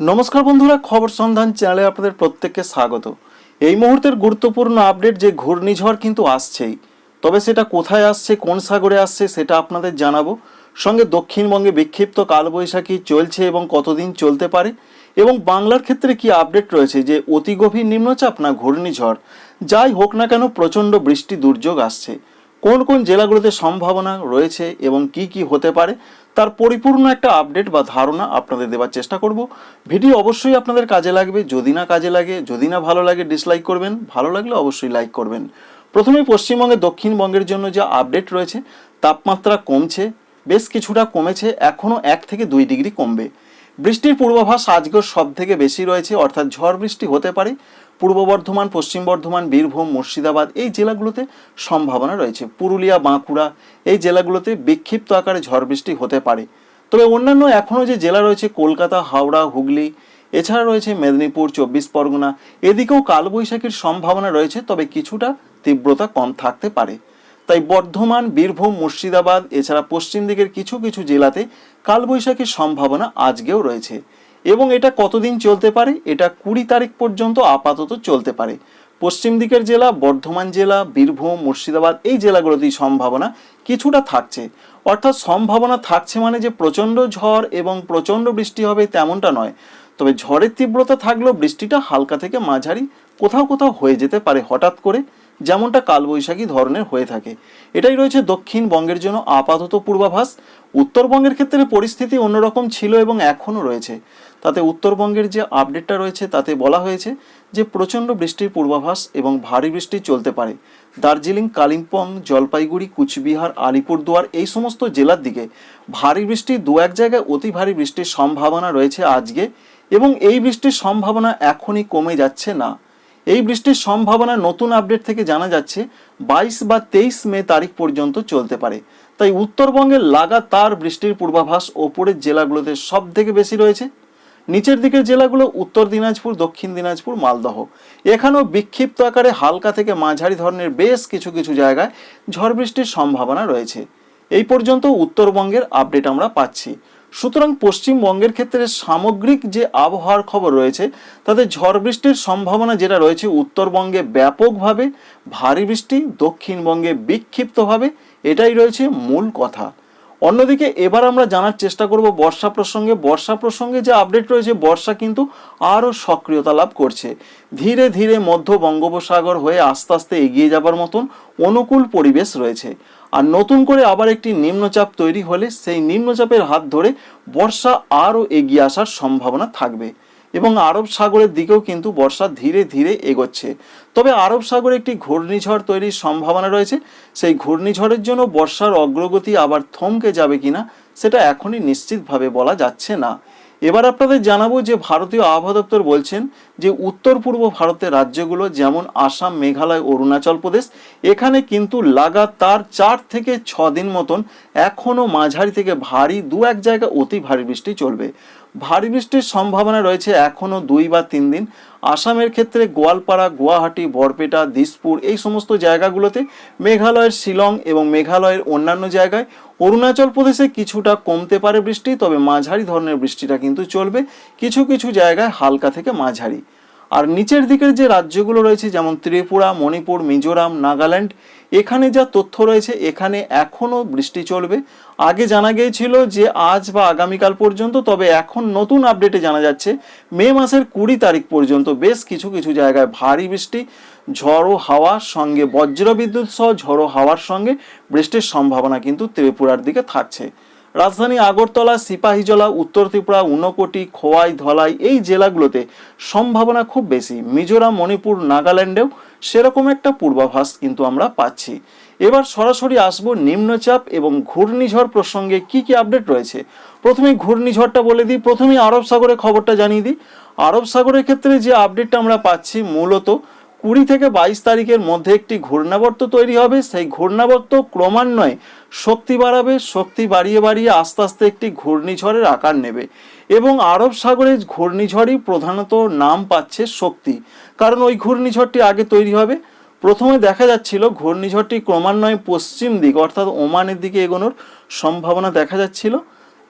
নমস্কার বন্ধুরা, খবর সন্ধান চ্যানেলে আপনাদের প্রত্যেককে স্বাগত। এই মুহূর্তের গুরুত্বপূর্ণ আপডেট যে ঘূর্ণিঝড় কিন্তু আসছেই। তবে সেটা কোথায় আসছে, কোন সাগরে আসছে, সেটা আপনাদের জানাব। সঙ্গে দক্ষিণবঙ্গে বিক্ষিপ্ত কালবৈশাখী চলছে এবং কতদিন চলতে পারে? এবং বাংলার ক্ষেত্রে কি আপডেট রয়েছে যে অতি গভীর নিম্নচাপ না ঘূর্ণিঝড়? যাই হোক না কেন, প্রচণ্ড বৃষ্টি দুর্যোগ আসছে। কোন কোন জেলাগুলোতে সম্ভাবনা রয়েছে এবং কি কি হতে পারে, তার পরিপূর্ণ একটা আপডেট বা ধারণা আপনাদের দেওয়ার চেষ্টা করব। ভিডিও অবশ্যই আপনাদের কাজে লাগবে, যদি না কাজে লাগে, যদি না ভালো লাগে ডিসলাইক করবেন, ভালো লাগলে অবশ্যই লাইক করবেন। প্রথমে পশ্চিমবঙ্গে দক্ষিণবঙ্গের জন্য যে আপডেট রয়েছে, তাপমাত্রা কমছে, বেশ কিছুটা কমেছে এখনও এক থেকে দুই ডিগ্রি কমবে। বৃষ্টির পূর্বাভাস আজকেও সব থেকে বেশি রয়েছে, অর্থাৎ ঝড় বৃষ্টি হতে পারে পূর্ব বর্ধমান, পশ্চিম বর্ধমান, বীরভূম, মুর্শিদাবাদ এই জেলাগুলোতে সম্ভাবনা রয়েছে। পুরুলিয়া, বাঁকুড়া এই জেলাগুলোতে বিক্ষিপ্ত আকারে ঝড় বৃষ্টি হতে পারে। তবে অন্যান্য এখনও যে জেলা রয়েছে, কলকাতা, হাওড়া, হুগলি, এছাড়া রয়েছে মেদিনীপুর, চব্বিশ পরগনা, এদিকেও কালবৈশাখীর সম্ভাবনা রয়েছে, তবে কিছুটা তীব্রতা কম থাকতে পারে। তাই বর্ধমান, বীরভূম, মুর্শিদাবাদ, এছাড়া পশ্চিম দিকের কিছু কিছু জেলাতে কালবৈশাখীর সম্ভাবনা আজকেও রয়েছে। এবং এটা কতদিন চলতে পারে? এটা কুড়ি তারিখ পর্যন্ত আপাতত চলতে পারে। পশ্চিম দিকের জেলা, বর্ধমান জেলা, বীরভূম, মুর্শিদাবাদ, এই জেলাগুলোতেই সম্ভাবনা কিছুটা থাকছে। অর্থাৎ সম্ভাবনা থাকছে মানে যে প্রচণ্ড ঝড় এবং প্রচণ্ড বৃষ্টি হবে তেমনটা নয়। তবে ঝড়ের তীব্রতা থাকলেও বৃষ্টিটা হালকা থেকে মাঝারি কোথাও কোথাও হয়ে যেতে পারে হঠাৎ করে, যেমনটা কালবৈশাখী ধরনের হয়ে থাকে। এটাই রয়েছে দক্ষিণবঙ্গের জন্য আপাতত পূর্বাভাস। উত্তরবঙ্গের ক্ষেত্রে পরিস্থিতি অন্যরকম ছিল এবং এখনও রয়েছে। তাতে উত্তরবঙ্গের যে আপডেটটা রয়েছে, তাতে বলা হয়েছে যে প্রচণ্ড বৃষ্টির পূর্বাভাস এবং ভারী বৃষ্টি চলতে পারে। দার্জিলিং, কালিম্পং, জলপাইগুড়ি, কুচবিহার, আলিপুরদুয়ার এই সমস্ত জেলার দিকে ভারী বৃষ্টি দু এক জায়গায় অতি ভারী বৃষ্টির সম্ভাবনা রয়েছে আজকে এবং এই বৃষ্টির সম্ভাবনা এখনই কমে যাচ্ছে না। এই বৃষ্টির সম্ভাবনা নতুন আপডেট থেকে জানা যাচ্ছে বাইশ বা তেইশ মে তারিখ পর্যন্ত চলতে পারে। তাই উত্তরবঙ্গে লাগাতার বৃষ্টির পূর্বাভাস ওপরের জেলাগুলোতে সব থেকে বেশি রয়েছে। নিচের দিকের জেলাগুলো উত্তর দিনাজপুর, দক্ষিণ দিনাজপুর, মালদহ। এখানেও বিক্ষিপ্ত আকারে হালকা থেকে মাঝারি ধরনের বেশ কিছু কিছু জায়গায় ঝড় বৃষ্টির সম্ভাবনা রয়েছে। এই পর্যন্ত উত্তরবঙ্গের আপডেট আমরা পাচ্ছি। সুতরাং পশ্চিমবঙ্গের ক্ষেত্রে সামগ্রিক যে আবহাওয়ার খবর রয়েছে, তাতে ঝড় বৃষ্টির সম্ভাবনা যেটা রয়েছে উত্তরবঙ্গে ব্যাপকভাবে ভারী বৃষ্টি, দক্ষিণবঙ্গে বিক্ষিপ্তভাবে, এটাই রয়েছে মূল কথা। অন্যদিকে এবার আমরা জানার চেষ্টা করব বর্ষা প্রসঙ্গে। বর্ষা প্রসঙ্গে যে আপডেট রয়েছে, বর্ষা কিন্তু আরও সক্রিয়তা লাভ করছে। ধীরে ধীরে মধ্য বঙ্গোপসাগর হয়ে আস্তে আস্তে এগিয়ে যাবার মতন অনুকূল পরিবেশ রয়েছে। আর নতুন করে আবার একটি নিম্নচাপ তৈরি হলে সেই নিম্নচাপের হাত ধরে বর্ষা আরও এগিয়ে আসার সম্ভাবনা থাকবে। এবং আরব সাগরের দিকেও কিন্তু বর্ষা ধীরে ধীরে এগোচ্ছে। তবে আরব সাগরে একটি ঘূর্ণিঝড় তৈরির সম্ভাবনা রয়েছে। সেই ঘূর্ণিঝড়ের জন্য বর্ষার অগ্রগতি আবার থমকে যাবে কিনা, সেটা এখনই নিশ্চিতভাবে বলা যাচ্ছে না। এবার আপনাদের জানাব যে ভারতীয় আবহাওয়া দপ্তর বলছেন যে উত্তর পূর্ব ভারতের রাজ্যগুলো যেমন আসাম, মেঘালয়, অরুণাচল প্রদেশ, এখানে কিন্তু লাগাতার চার থেকে ছ দিন মতন এখনও মাঝারি থেকে ভারী দু এক জায়গা অতি ভারী বৃষ্টি চলবে। ভারী বৃষ্টির সম্ভাবনা রয়েছে এখনও দুই বা তিন দিন। আসামের ক্ষেত্রে গোয়ালপাড়া, গুয়াহাটি, বরপেটা, দিসপুর এই সমস্ত জায়গাগুলোতে মেঘালয়ের শিলং এবং মেঘালয়ের অন্যান্য জায়গায় অরুণাচল প্রদেশে কিছুটা কমতে পারে বৃষ্টি, তবে মাঝারি ধরনের বৃষ্টিটা কিন্তু চলবে। কিছু কিছু জায়গায় হালকা থেকে মাঝারি। আর নিচের দিকের যে রাজ্যগুলো রয়েছে, যেমন ত্রিপুরা, মণিপুর, মিজোরাম, নাগাল্যান্ড এখানে যা তথ্য রয়েছে, এখানে এখনও বৃষ্টি চলবে। আগে জানা গিয়েছিল যে আজ বা আগামীকাল পর্যন্ত, তবে এখন নতুন আপডেটে জানা যাচ্ছে, মে মাসের কুড়ি তারিখ পর্যন্ত বেশ কিছু কিছু জায়গায় ভারী বৃষ্টি, ঝড়ো হাওয়ার সঙ্গে বজ্রবিদ্যুৎ সহ ঝড়ো হাওয়ার সঙ্গে বৃষ্টির সম্ভাবনা কিন্তু ত্রিপুরার দিকে থাকছে। রাজধানী আগরতলা, সিপাহীজলা, উত্তর ত্রিপুরা উনকোটি খোয়াই, ধলাই এই জেলাগুলোতে সম্ভাবনা খুব বেশি। মিজোরাম, মণিপুর, নাগাল্যান্ডেও সেরকম একটা পূর্বাভাস কিন্তু আমরা পাচ্ছি। এবার সরাসরি আসব নিম্নচাপ এবং ঘূর্ণিঝড় প্রসঙ্গে কি কি আপডেট রয়েছে। প্রথমে ঘূর্ণিঝড়টা বলে দিই, প্রথমেই আরব সাগরে খবরটা জানিয়ে দিই। আরব সাগরের ক্ষেত্রে যে আপডেটটা আমরা পাচ্ছি মূলত কুড়ি থেকে বাইশ তারিখের মধ্যে একটি ঘূর্ণাবর্ত তৈরি হবে। সেই ঘূর্ণাবর্ত ক্রমান্বয়ে শক্তি বাড়াবে, শক্তি বাড়িয়ে বাড়িয়ে আস্তে আস্তে একটি ঘূর্ণিঝড়ের আকার নেবে এবং আরব সাগরে ঘূর্ণিঝড়ই প্রধানত নাম পাচ্ছে শক্তি। কারণ ওই ঘূর্ণিঝড়টি আগে তৈরি হবে। প্রথমে দেখা যাচ্ছিল ঘূর্ণিঝড়টি ক্রমান্বয়ে পশ্চিম দিক অর্থাৎ ওমানের দিকে এগোনোর সম্ভাবনা দেখা যাচ্ছিল।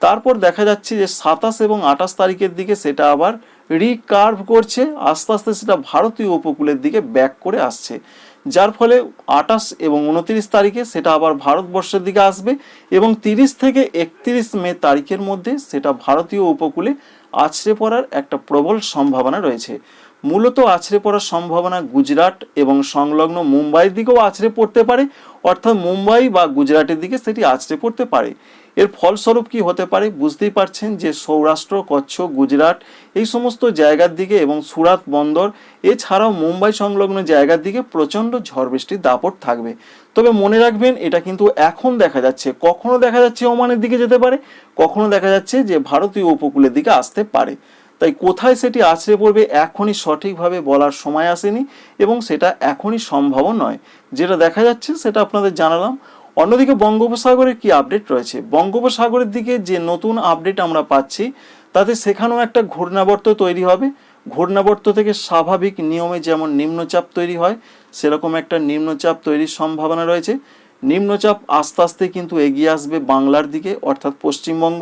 তারপর দেখা যাচ্ছে যে সাতাশ এবং আঠাশ তারিখের দিকে সেটা আবার রিকার্ভ করছে, আস্তে আস্তে সেটা ভারতীয় উপকূলের দিকে ব্যাক করে আসছে। যার ফলে আটাশ এবং উনত্রিশ তারিখে সেটা আবার ভারতবর্ষের দিকে আসবে এবং তিরিশ থেকে একত্রিশ মে তারিখের মধ্যে সেটা ভারতীয় উপকূলে আছড়ে পড়ার একটা প্রবল সম্ভাবনা রয়েছে। মূলত আছড়ে পড়ার সম্ভাবনা গুজরাট এবং সংলগ্ন মুম্বাইয়ের দিকেও আছড়ে পড়তে পারে, অর্থাৎ মুম্বাই বা গুজরাটের দিকে সেটি আছড়ে পড়তে পারে। এর ফলস্বরূপ কি হতে পারে বুঝতেই পারছেন যে সৌরাষ্ট্র, কচ্ছ, গুজরাট এই সমস্ত জায়গার দিকে এবং সুরাত বন্দর, এছাড়াও মুম্বাই সংলগ্ন জায়গার দিকে প্রচণ্ড ঝড় বৃষ্টির দাপট থাকবে। তবে মনে রাখবেন, এটা কিন্তু এখন দেখা যাচ্ছে। কখনো দেখা যাচ্ছে ওমানের দিকে যেতে পারে, কখনো দেখা যাচ্ছে যে ভারতীয় উপকূলের দিকে আসতে পারে। তাই কোথায় সেটি আছড়ে পড়বে এখনই সঠিকভাবে বলার সময় আসেনি এবং সেটা এখনই সম্ভবও নয়। যেটা দেখা যাচ্ছে সেটা আপনাদের জানালাম। অন্যদিকে বঙ্গোপসাগরের কি আপডেট রয়েছে? বঙ্গোপসাগরের দিকে যে নতুন আপডেট আমরা পাচ্ছি, তাতে সেখানেও একটা ঘূর্ণাবর্ত তৈরি হবে। ঘূর্ণাবর্ত থেকে স্বাভাবিক নিয়মে যেমন নিম্নচাপ তৈরি হয়, সেরকম একটা নিম্নচাপ তৈরির সম্ভাবনা রয়েছে। নিম্নচাপ আস্তে আস্তে কিন্তু এগিয়ে আসবে বাংলার দিকে, অর্থাৎ পশ্চিমবঙ্গ।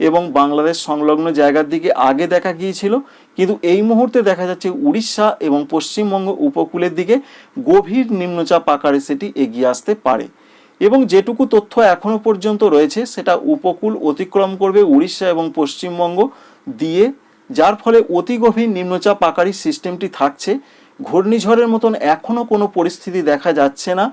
এবং বাংলাদেশ সংলগ্ন জায়গার দিকে আগে দেখা গিয়েছিল। কিন্তু এই মুহূর্তে দেখা যাচ্ছে উড়িষ্যা এবং পশ্চিমবঙ্গ উপকূলের দিকে গভীর নিম্নচাপ আকারে সেটি এগিয়ে আসতে পারে। এবং যেটুকু তথ্য এখনও পর্যন্ত রয়েছে, সেটা উপকূল অতিক্রম করবে উড়িষ্যা এবং পশ্চিমবঙ্গ দিয়ে, যার ফলে অতি গভীর নিম্নচাপ আকারী সিস্টেমটি থাকছে। ঘূর্ণিঝড়ের মতন এখনও কোনো পরিস্থিতি দেখা যাচ্ছে না।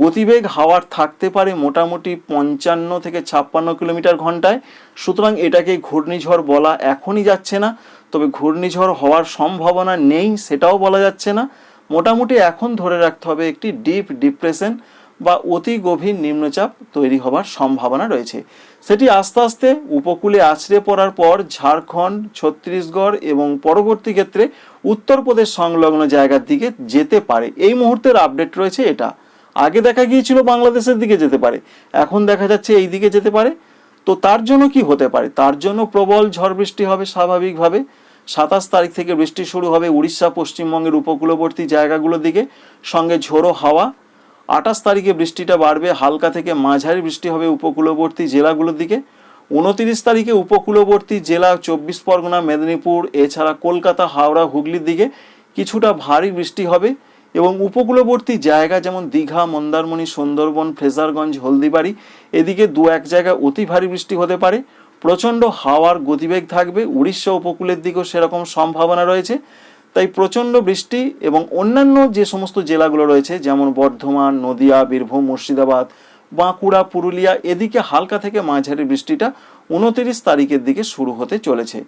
গতিবেগ হাওয়ার থাকতে পারে মোটামুটি পঞ্চান্ন থেকে ছাপ্পান্ন কিলোমিটার ঘন্টায়। সুতরাং এটাকে ঘূর্ণিঝড় বলা এখনই যাচ্ছে না, তবে ঘূর্ণিঝড় হওয়ার সম্ভাবনা নেই সেটাও বলা যাচ্ছে না। মোটামুটি এখন ধরে রাখতে হবে একটি ডিপ ডিপ্রেশন বা অতি গভীর নিম্নচাপ তৈরি হবার সম্ভাবনা রয়েছে। সেটি আস্তে আস্তে উপকূলে আছড়ে পড়ার পর ঝাড়খণ্ড, ছত্তিশগড় এবং পরবর্তী ক্ষেত্রে উত্তরপ্রদেশ সংলগ্ন জায়গার দিকে যেতে পারে। এই মুহূর্তের আপডেট রয়েছে এটা। আগে দেখা গিয়েছিল বাংলাদেশের দিকে যেতে পারে, এখন দেখা যাচ্ছে এই দিকে যেতে পারে। তো তার জন্য কি হতে পারে? তার জন্য প্রবল ঝড় বৃষ্টি হবে স্বাভাবিকভাবে। সাতাশ তারিখ থেকে বৃষ্টি শুরু হবে উড়িষ্যা, পশ্চিমবঙ্গের উপকূলবর্তী জায়গাগুলোর দিকে, সঙ্গে ঝোড়ো হাওয়া। আঠাশ তারিখে বৃষ্টিটা বাড়বে, হালকা থেকে মাঝারি বৃষ্টি হবে উপকূলবর্তী জেলাগুলোর দিকে। উনতিরিশ তারিখে উপকূলবর্তী জেলা, চব্বিশ পরগনা, মেদিনীপুর, এছাড়া কলকাতা, হাওড়া, হুগলির দিকে কিছুটা ভারী বৃষ্টি হবে। এবং উপকূলবর্তী জায়গা যেমন দীঘা, মন্দারমণি, সুন্দরবন ফ্রেজারগঞ্জ হলদিবাড়ি, এদিকে দু এক জায়গায় অতি ভারী বৃষ্টি হতে পারে। প্রচণ্ড হাওয়ার গতিবেগ থাকবে। উড়িষ্যা উপকূলের দিকেও সেরকম সম্ভাবনা রয়েছে। তাই প্রচণ্ড বৃষ্টি এবং অন্যান্য যে সমস্ত জেলাগুলো রয়েছে, যেমন বর্ধমান, নদিয়া, বীরভূম, মুর্শিদাবাদ, বাঁকুড়া, পুরুলিয়া, এদিকে হালকা থেকে মাঝারি বৃষ্টিটা উনতিরিশ তারিখের দিকে শুরু হতে চলেছে।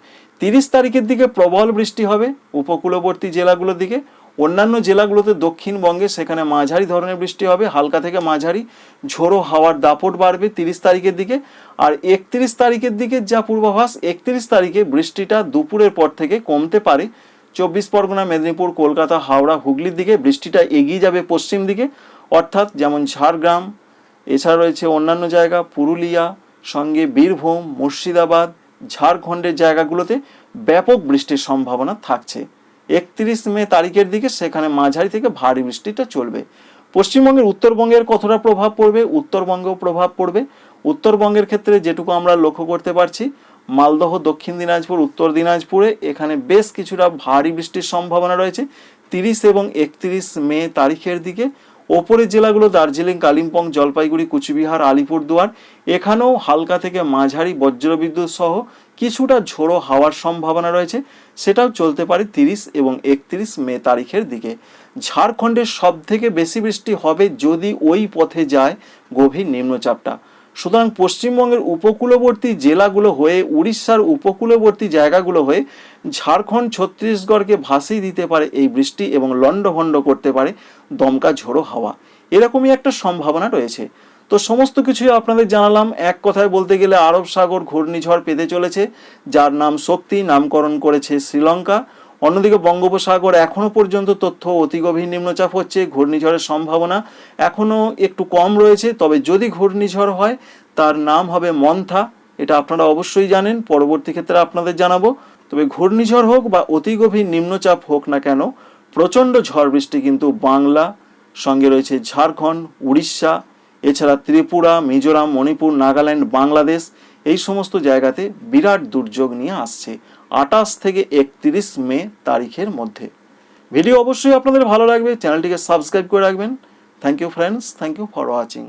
তিরিশ তারিখের দিকে প্রবল বৃষ্টি হবে উপকূলবর্তী জেলাগুলোর দিকে। অন্যান্য জেলাগুলোতে দক্ষিণবঙ্গে সেখানে মাঝারি ধরনের বৃষ্টি হবে। হালকা থেকে মাঝারি, ঝোড়ো হাওয়ার দাপট বাড়বে তিরিশ তারিখের দিকে। আর একত্রিশ তারিখের দিকে যা পূর্বাভাস, একত্রিশ তারিখে বৃষ্টিটা দুপুরের পর থেকে কমতে পারে। চব্বিশ পরগনা, মেদিনীপুর, কলকাতা, হাওড়া, হুগলির দিকে বৃষ্টিটা এগিয়ে যাবে পশ্চিম দিকে। অর্থাৎ যেমন ঝাড়গ্রাম, এছাড়া রয়েছে অন্যান্য জায়গা, পুরুলিয়া, সঙ্গে বীরভূম, মুর্শিদাবাদ, ঝাড়খণ্ডের জায়গাগুলোতে ব্যাপক বৃষ্টির সম্ভাবনা থাকছে। একত্রিশ মে তারিখের দিকে সেখানে মাঝারি থেকে ভারী বৃষ্টিটা চলবে। পশ্চিমবঙ্গের উত্তরবঙ্গের কতটা প্রভাব পড়বে? উত্তরবঙ্গেও প্রভাব পড়বে। উত্তরবঙ্গের ক্ষেত্রে যেটুকু আমরা লক্ষ্য করতে পারছি, মালদহ, দক্ষিণ দিনাজপুর, উত্তর দিনাজপুরে এখানে বেশ কিছুটা ভারী বৃষ্টির সম্ভাবনা রয়েছে। তিরিশ এবং একত্রিশ মে তারিখের দিকে ওপরের জেলাগুলো দার্জিলিং, কালিম্পং, জলপাইগুড়ি, কুচবিহার, আলিপুরদুয়ার। এখানেও হালকা থেকে মাঝারি বজ্রবিদ্যুৎ সহ কিছুটা ঝোড়ো হাওয়ার সম্ভাবনা রয়েছে। সেটাও চলতে পারে তিরিশ এবং একত্রিশ মে তারিখের দিকে। ঝাড়খণ্ডের সব থেকে বেশি বৃষ্টি হবে যদি ওই পথে যায় গভীর নিম্নচাপটা। সুতরাং পশ্চিমবঙ্গের উপকূলবর্তী জেলাগুলো হয়ে উড়িষ্যার উপকূলবর্তী জায়গাগুলো হয়ে ঝাড়খণ্ড, ছত্তিশগড়কে ভাসিয়ে দিতে পারে এই বৃষ্টি এবং লণ্ডভণ্ড করতে পারে দমকা ঝোড়ো হাওয়া। এরকমই একটা সম্ভাবনা রয়েছে। তো সমস্ত কিছুই আপনাদের জানালাম। এক কথায় বলতে গেলে আরব সাগর, ঘূর্ণিঝড় পেতে চলেছে। যার নাম শক্তি, নামকরণ করেছে শ্রীলঙ্কা। অন্যদিকে বঙ্গোপসাগর এখনও পর্যন্ত তথ্য অতি গভীর নিম্নচাপ হচ্ছে, ঘূর্ণিঝড়ের সম্ভাবনা এখনও একটু কম রয়েছে, তবে যদি ঘূর্ণিঝড় হয়, তার নাম হবে মন্থা। এটা আপনারা অবশ্যই জানেন, পরবর্তী ক্ষেত্রে আপনাদের জানাব। তবে ঘূর্ণিঝড় হোক বা অতি গভীর নিম্নচাপ হোক না কেন, প্রচণ্ড ঝড় বৃষ্টি কিন্তু বাংলা, সঙ্গে রয়েছে ঝাড়খণ্ড, উড়িষ্যা, এছাড়া ত্রিপুরা, মিজোরাম, মণিপুর, নাগাল্যান্ড, বাংলাদেশ, এই সমস্ত জায়গাতে বিরাট দুর্যোগ নিয়ে আসছে। আটাশ থেকে একত্রিশ মে তারিখের মধ্যে। ভিডিও অবশ্যই আপনাদের ভালো লাগবে, চ্যানেলটিকে সাবস্ক্রাইব করে রাখবেন। Thank you friends thank you for watching